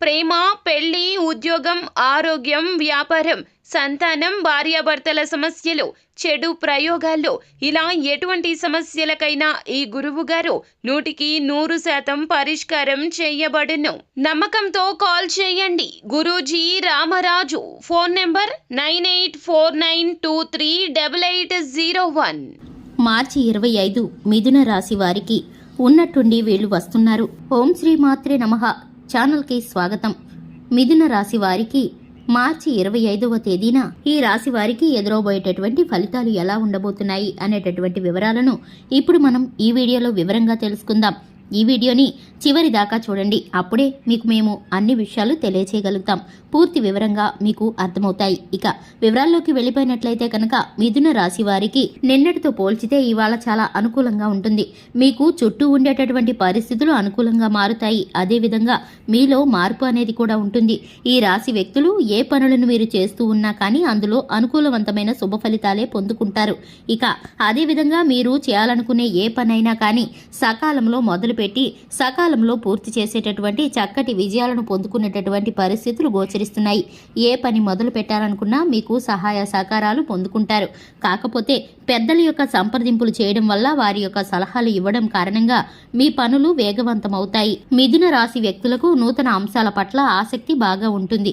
ప్రేమ పెళ్ళి ఉద్యోగం ఆరోగ్యం వ్యాపారం సంతానం భార్యాభర్తల సమస్యలు చెడు ప్రయోగాల్లో. ఇలా ఎటువంటి సమస్యలకైనా ఈ గురువు గారు నూటికి నూరు శాతం పరిష్కారం చేయబడును. నమ్మకంతో కాల్ చేయండి. Guruji Ramaraju. Phone number nine eight four nine two three double eight zero one. మార్చి ఇరవై ఐదు మిథున రాశి వారికి ఉన్నట్టుండి వీళ్ళు వస్తున్నారు. ఓం శ్రీ మాత్రే నమః. ఛానల్కి స్వాగతం. మిథున రాశి వారికి మార్చి ఇరవై ఐదవ తేదీన ఈ రాశి వారికి ఎదురవబోయేటటువంటి ఫలితాలు ఎలా ఉండబోతున్నాయి అనేటటువంటి వివరాలను ఇప్పుడు మనం ఈ వీడియోలో వివరంగా తెలుసుకుందాం. ఈ వీడియోని చివరి దాకా చూడండి. అప్పుడే మీకు మేము అన్ని విషయాలు తెలియచేయగలుగుతాం. పూర్తి వివరంగా మీకు అర్థమవుతాయి. ఇక వివరాల్లోకి వెళ్ళిపోయినట్లయితే కనుక మిథున రాశి వారికి నిన్నటితో పోల్చితే ఇవాళ చాలా అనుకూలంగా ఉంటుంది. మీకు చుట్టూ ఉండేటటువంటి పరిస్థితులు అనుకూలంగా మారుతాయి. అదేవిధంగా మీలో మార్పు అనేది కూడా ఉంటుంది. ఈ రాశి వ్యక్తులు ఏ పనులను మీరు చేస్తూ ఉన్నా కానీ అందులో అనుకూలవంతమైన శుభ ఫలితాలే పొందుకుంటారు. ఇక అదేవిధంగా మీరు చేయాలనుకునే ఏ పనైనా కానీ సకాలంలో మొదలు పెట్టి సకాలంలో పూర్తి చేసేటటువంటి చక్కటి విజయాలను పొందుకునేటటువంటి పరిస్థితులు గోచరిస్తున్నాయి. ఏ పని మొదలు పెట్టాలనుకున్నా మీకు సహాయ సహకారాలు పొందుకుంటారు. కాకపోతే పెద్దల యొక్క సంప్రదింపులు చేయడం వల్ల వారి యొక్క సలహాలు ఇవ్వడం కారణంగా మీ పనులు వేగవంతమవుతాయి. మిథున రాశి వ్యక్తులకు నూతన అంశాల పట్ల ఆసక్తి బాగా ఉంటుంది.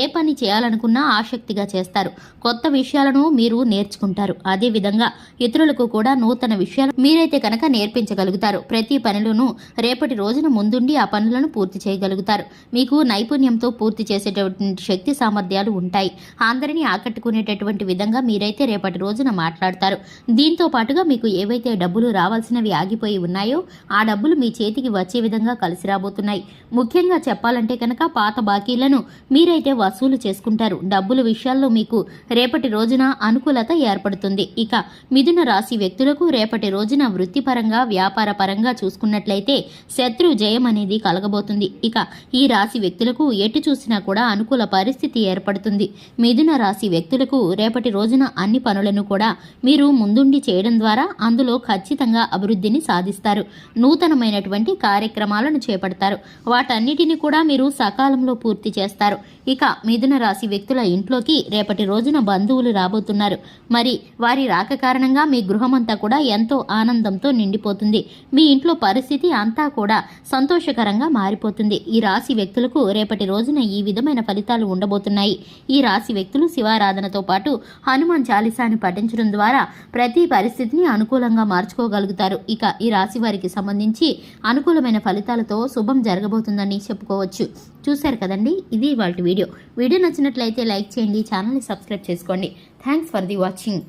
ఏ పని చేయాలనుకున్నా ఆసక్తిగా చేస్తారు. కొత్త విషయాలను మీరు నేర్చుకుంటారు. అదే విధంగా ఇతరులకు కూడా నూతన విషయాలు మీరైతే కనుక నేర్పించగలుగుతారు. ప్రతి పనిలోనూ రేపటి రోజున ముందుండి ఆ పనులను పూర్తి చేయగలుగుతారు. మీకు నైపుణ్యంతో పూర్తి చేసేటటువంటి శక్తి సామర్థ్యాలు ఉంటాయి. అందరినీ ఆకట్టుకునేటటువంటి విధంగా మీరైతే రేపటి రోజున మాట్లాడతారు. దీంతో పాటుగా మీకు ఏవైతే డబ్బులు రావాల్సినవి ఆగిపోయి ఉన్నాయో ఆ డబ్బులు మీ చేతికి వచ్చే విధంగా కలిసి రాబోతున్నాయి. ముఖ్యంగా చెప్పాలంటే కనుక పాత బాకీలను మీరైతే వసూలు చేసుకుంటారు. డబ్బుల విషయాల్లో మీకు రేపటి రోజున అనుకూలత ఏర్పడుతుంది. ఇక మిథున రాశి వ్యక్తులకు రేపటి రోజున వృత్తిపరంగా వ్యాపార పరంగా చూసుకున్నట్లయితే శత్రు జయం అనేది కలగబోతుంది. ఇక ఈ రాశి వ్యక్తులకు ఎటు చూసినా కూడా అనుకూల పరిస్థితి ఏర్పడుతుంది. మిథున రాశి వ్యక్తులకు రేపటి రోజున అన్ని పనులను కూడా మీరు ముందుండి చేయడం ద్వారా అందులో ఖచ్చితంగా అభివృద్ధిని సాధిస్తారు. నూతనమైనటువంటి కార్యక్రమాలను చేపడతారు. వాటన్నిటిని కూడా మీరు సకాలంలో పూర్తి చేస్తారు. ఇక మిథున రాశి వ్యక్తుల ఇంట్లోకి రేపటి రోజున బంధువులు రాబోతున్నారు. మరి వారి రాక కారణంగా మీ గృహమంతా కూడా ఎంతో ఆనందంతో నిండిపోతుంది. మీ ఇంట్లో పరిస్థితి పరిస్థితి అంతా కూడా సంతోషకరంగా మారిపోతుంది. ఈ రాశి వ్యక్తులకు రేపటి రోజున ఈ విధమైన ఫలితాలు ఉండబోతున్నాయి. ఈ రాశి వ్యక్తులు శివారాధనతో పాటు హనుమాన్ చాలీసాని పఠించడం ద్వారా ప్రతి పరిస్థితిని అనుకూలంగా మార్చుకోగలుగుతారు. ఇక ఈ రాశి వారికి సంబంధించి అనుకూలమైన ఫలితాలతో శుభం జరగబోతుందని చెప్పుకోవచ్చు. చూశారు కదండి? ఇది వాళ్ళ వీడియో. వీడియో నచ్చినట్లయితే లైక్ చేయండి ఛానల్ని సబ్స్క్రైబ్ చేసుకోండి. Thanks for the watching.